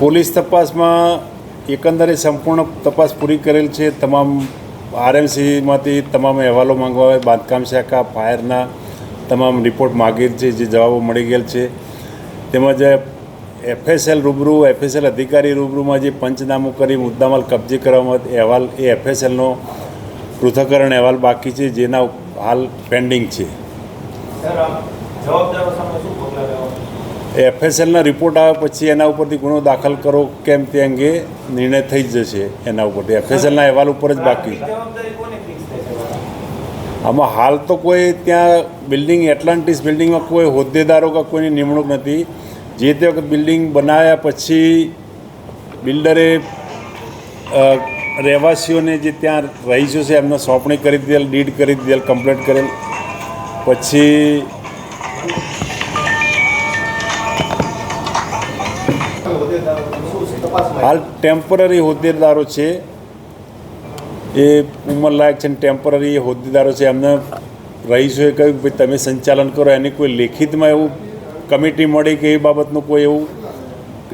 Police તપાસમાં એકંદરે સંપૂર્ણ તપાસ પૂરી કરેલ છે. તમામ આરએમસીમાંથી તમામ અહેવાલો માંગવા બાંધકામ શાખા, ફાયરના તમામ રિપોર્ટ માગેલ છે, જે જવાબો મળી ગયેલ છે. તેમજ એફએસએલ રૂબરૂ, એફએસએલ અધિકારી રૂબરૂમાં જે પંચનામું કરી મુદ્દામાલ કબજે કરવામાં અહેવાલ એ એફએસએલનો પૃથ્થકરણ અહેવાલ બાકી છે, જેના હાલ પેન્ડિંગ છે? એફએસએલના રિપોર્ટ આવે પછી એના ઉપરથી ગુનો દાખલ કરો કેમ તે અંગે નિર્ણય થઈ જશે એના ઉપરથી. એફએસએલના અહેવાલ ઉપર જ બાકી. આમાં હાલ તો કોઈ ત્યાં બિલ્ડિંગ, એટલાન્ટિસ બિલ્ડિંગમાં કોઈ હોદ્દેદારો કે કોઈની નિમણૂક નથી. જે તે વખત બિલ્ડિંગ બનાવ્યા પછી બિલ્ડરે રહેવાસીઓને જે ત્યાં રહીશો છે એમને સોંપણી કરી દીધેલ, ડીડ કરી દીધેલ, કમ્પ્લેટ કરેલ. પછી હાલ ટેમ્પરરી હોદ્દેદારો છે. એ ઉંમરલાયક છે ને ટેમ્પરરી હોદ્દેદારો છે. એમને રહીશોએ કહ્યું કે તમે સંચાલન કરો. એની કોઈ લેખિતમાં એવું કમિટી મળી કે એ બાબતનું કોઈ એવું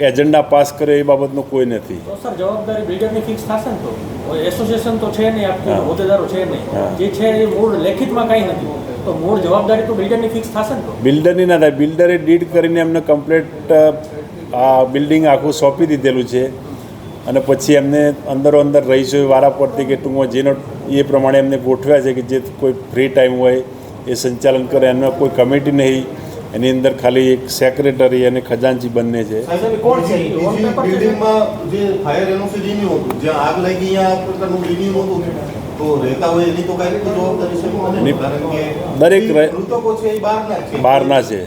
એજન્ડા પાસ કરે એ બાબતનું કોઈ નથી. સર જવાબદારી બિલ્ડરની ફિક્સ થશે ને તો? એસોસિએશન તો છે નહીં આપતું હોદ્દેદારો છે નહીં. જે છે એ મૂળ લેખિતમાં કાંઈ નથી. તો મૂળ જવાબદારી તો બિલ્ડરની ફિક્સ થશે ને તો? બિલ્ડરની ના થાય. બિલ્ડરે ડીડ કરીને એમને કમ્પ્લેટ આ બિલ્ડિંગ આખું સોંપી દીધેલું છે. અને પછી એમને અંદરો અંદર રહીશો વારા પરથી કે ટૂંકમાં જેનો એ પ્રમાણે એમને ગોઠવ્યા છે કે જે કોઈ ફ્રી ટાઈમ હોય એ સંચાલન કરે. એમાં કોઈ કમિટી નહીં. એની અંદર ખાલી એક સેક્રેટરી અને ખજાનચી બંને છે? બિલ્ડિંગમાં જે ફાયર એનઓસી રિન્યુ હતું જે આગ લાગી અહીંયા આ પ્રકારનું રિન્યુ નહોતું દરેક બહારના છે.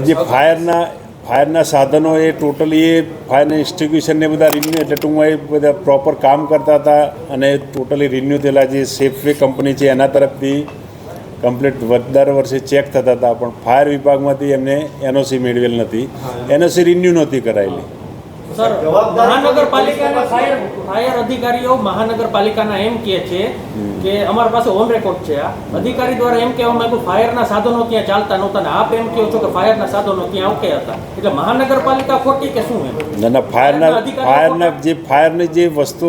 જે ફાયરના ફાયરના સાધનો એ ટોટલી એ ફાયરના ઇન્સ્ટિટ્યુશનને બધા રિન્યુ એટલે ટૂંકમાં એ બધા પ્રોપર કામ કરતા હતા અને ટોટલી રિન્યુ થયેલા જે સેફવે કંપની છે એના તરફથી. કમ્પ્લીટ દર વર્ષે ચેક થતા હતા પણ ફાયર વિભાગમાંથી એમને એનઓસી મેળવેલ નથી. એનઓસી રિન્યુ નહોતી કરાયેલી. સર મહાનગરપાલિકાના ફાયર ફાયર અધિકારીઓ મહાનગરપાલિકાના એમ કહે છે કે અમારી પાસે ઓન રેકોર્ડ છે આ. અધિકારી દ્વારા એમ કહેવામાં આવ્યું ફાયરના સાધનો ત્યાં ચાલતા નહોતા ને આપ એમ કહો છો કે ફાયરના સાધનો ત્યાં ઓકે હતા. એટલે મહાનગરપાલિકા ખોટી કે શું એમ? ના ના ફાયરના ફાયરના જે ફાયરની જે વસ્તુ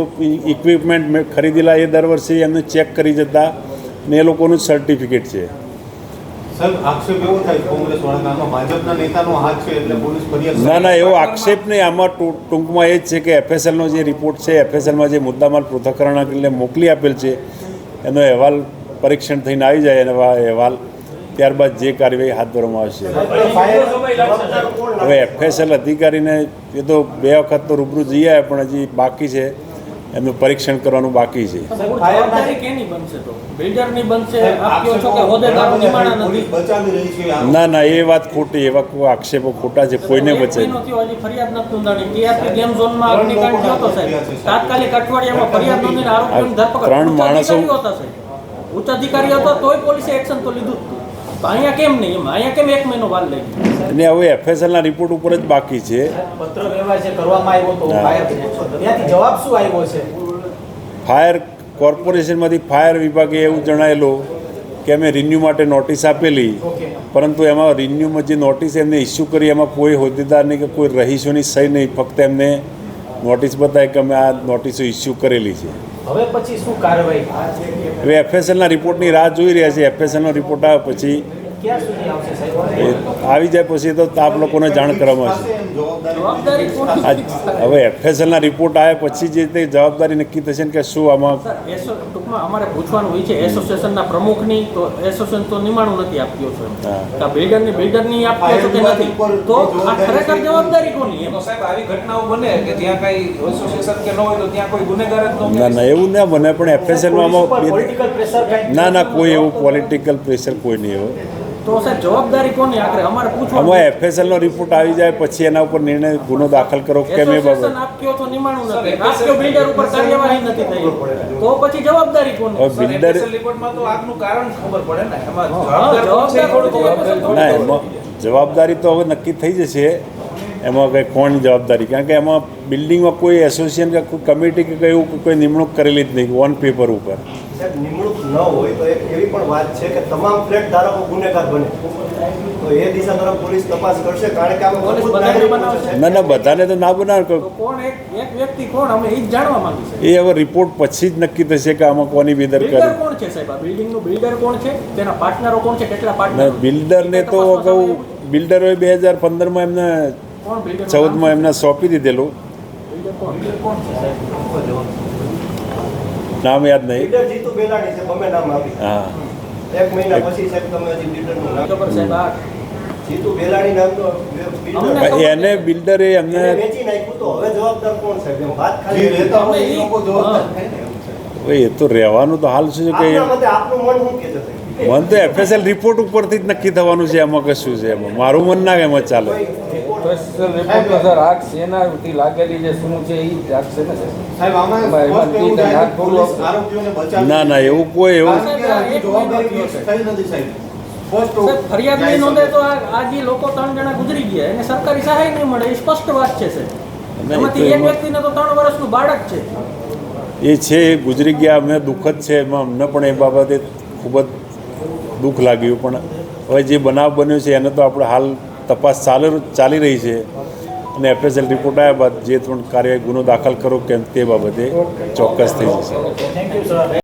ઇક્વિપમેન્ટ મેં ખરીદેલા એ દર વર્ષે એમને ચેક કરી જતા. ને એ લોકોનું સર્ટિફિકેટ છે. સાહેબ આક્ષેપ એવો થાય કોંગ્રેસ વાળા આમાં ભાજપના નેતાનો હાથ છે એટલે પોલીસ ફરિયાદ ના ના એવો આક્ષેપ નહીં. આમાં ટૂંકમાં એ જ છે કે એફએસએલનો જે રિપોર્ટ છે એફએસએલમાં જે મુદ્દામાલ પૃથ્થકરણ એટલે મોકલી આપેલ છે એનો અહેવાલ પરીક્ષણ થઈને આવી જાય એનો આ અહેવાલ ત્યારબાદ જે કાર્યવાહી હાથ ધરવામાં આવશે. હવે એફએસએલ અધિકારીને એ તો બે વખત તો રૂબરૂ જઈ આવ્યા પણ હજી બાકી છે. એમનું પરીક્ષણ કરવાનું બાકી છે. જવાબદારી કેની બનશે તો? બિલ્ડરની બનશે? આપ કહો છો કે હોદ્દેદારો નિમાણા નથી પોલીસ બચાવી રહી છે આ ના ના એ વાત ખોટી એવા કોઈ આક્ષેપો ખોટા છે કોઈને બચે મહિનો થયો, હજી ફરિયાદ નથી નોંધાણી. ટીઆરપી ગેમ ઝોનમાં અગ્નિકાંડ થયો હતો સાહેબ. તાત્કાલિક અઠવાડિયામાં ફરિયાદ નોંધીને આરોપીની ધરપકડ. ત્રણ ઉચ્ચ માણસો- અધિકારીઓ ઉચ્ચ અધિકારી હતો તોય પોલીસે એક્શન તો લીધું અહીંયા કેમ નહીં? એમ અહીંયા કેમ એક મહિનો વાર લાગી અને હવે એફએસએલના રિપોર્ટ ઉપર જ બાકી છે. પત્ર વ્યવહાર જે કરવામાં આવ્યો તો ફાયર ત્યાંથી જવાબ શું આવ્યો છે? ફાયર કોર્પોરેશનમાંથી ફાયર વિભાગે એવું જણાવેલું કે અમે રિન્યુ માટે નોટિસ આપેલી. પરંતુ એમાં રિન્યુમાં જે નોટિસ એમને ઇસ્યુ કરી એમાં કોઈ હોદ્દેદારની કે કોઈ રહીશોની સહી નહીં. ફક્ત એમને નોટિસ બતાવી કે અમે આ નોટિસો ઇસ્યુ કરેલી છે. હવે પછી શું કાર્યવાહી? હવે એફએસએલના રિપોર્ટની રાહ જોઈ રહ્યા છે. એફએસએલનો રિપોર્ટ આવે પછી આવી જાય પછી તો આપ લોકોને જાણ કરવામાં આવશે. હવે એફએસએલના રિપોર્ટ આવે પછી જે તે જવાબદારી નક્કી થશે ને કે શું આમાં? ટૂંકમાં અમારે પૂછવાનું હોય છે એસોસિએશનના પ્રમુખની તો એસોસિએશન તો નિમાણું નથી આપ્યો છે. બિલ્ડરની બિલ્ડરની આપ્યો છો કે નથી? તો આ ખરેખર જવાબદારી કોની એમ? તો સાહેબ આવી ઘટનાઓ બને કે જ્યાં કઈ એસોસિએશન કે ન હોય તો ત્યાં કોઈ ગુનેગાર જ ન ના ના એવું ના બને પણ એફએસએલમાં પોલિટિકલ પ્રેશર ના ના કોઈ એવું પોલિટિકલ પ્રેશર કોઈ નહીં હોય. તો સાહેબ જવાબદારી કોની આખરે? અમારે પૂછવાનું એફએસએલ એફએસએલનો રિપોર્ટ આવી જાય પછી એના ઉપર નિર્ણય ગુનો દાખલ કરો કે કેમ એ એસોસિએશન બાબત? આપ કયો તો નિમાણું નથી. આપ કયો બિલ્ડર ઉપર કાર્યવાહી નથી થઈ? તો પછી જવાબદારી કોની? હવે બિલ્ડર રિપોર્ટમાં તો આગનું કારણ ખબર પડે ને. એમાં જવાબદાર. ના જવાબદારી તો હવે નક્કી થઈ જશે. એમાં કંઈ કોણ જવાબદારી? કારણ કે એમાં બિલ્ડિંગમાં કોઈ એસોસિએશન કે કોઈ કમિટી કે કયું કોઈ નિમણૂક કરેલી જ નહીં ઓન પેપર ઉપર. નિમણૂક ન હોય તો એક એવી પણ વાત છે કે તમામ ફ્લેટ ધારકો ગુનેગાર બને. તો એ દિશા તરફ પોલીસ તપાસ કરશે કારણ કે આમાં. ના ના બધાને તો ના બનાવે. કોણ એક એક વ્યક્તિ કોણ? અમે એ જ જાણવા માંગીએ છીએ. એ હવે રિપોર્ટ પછી જ નક્કી થશે કે આમાં કોની બિલ્ડર બેદરકારી કોણ છે સાહેબ? આ બિલ્ડિંગનું બિલ્ડર કોણ છે? તેના પાર્ટનરો કોણ છે? કેટલા પાર્ટનર બિલ્ડરને તો કહું બિલ્ડરોએ બે હજાર પંદરમાં એમને ચૌદમાં એમને સોંપી દીધેલું. નામ યાદ નહીં. લીડર જીતુ બેલાણી છે ગમે નામ આપી હા. એક મહિના પછી સાહેબ તમે હજી બિલ્ડરનું નામ સાહેબ આ જીતુ બેલાણી નામનો બિલ્ડર એને બિલ્ડરે એમને એને વેચી નાખ્યું તો હવે જવાબદાર કોણ સાહેબ? એમ વાત જે ખાલી રહેતા હોય અમે એ તો રહેવાનું તો હાલ શું છે કે મન તો એફએસએલ રિપોર્ટ ઉપરથી જ નક્કી થવાનું છે એમાં કશું છે એમાં. મારું મન ના એમાં ચાલે. ને ના ના એવું કોઈ એવું ફરિયાદ નહીં નોંધે તો આ જે લોકો ત્રણ જણા ગુજરી ગયા એને સરકારી સહાય નહીં મળે એ સ્પષ્ટ વાત છે એમાંથી એક વ્યક્તિને તો ત્રણ વર્ષનું બાળક છે. એ છે એ ગુજરી ગયા અમને દુઃખદ છે એમાં. અમને પણ એ બાબતે ખૂબ જ દુઃખ લાગ્યું, પણ હવે જે બનાવ બન્યો છે, એને તો આપણે હાલ તપાસ ચાલે ચાલી રહી છે. અને એફએસએલ રિપોર્ટ આવ્યા બાદ જે પણ કાર્ય ગુનો દાખલ કરો કેમ તે બાબતે ચોક્કસ થઈ જશે.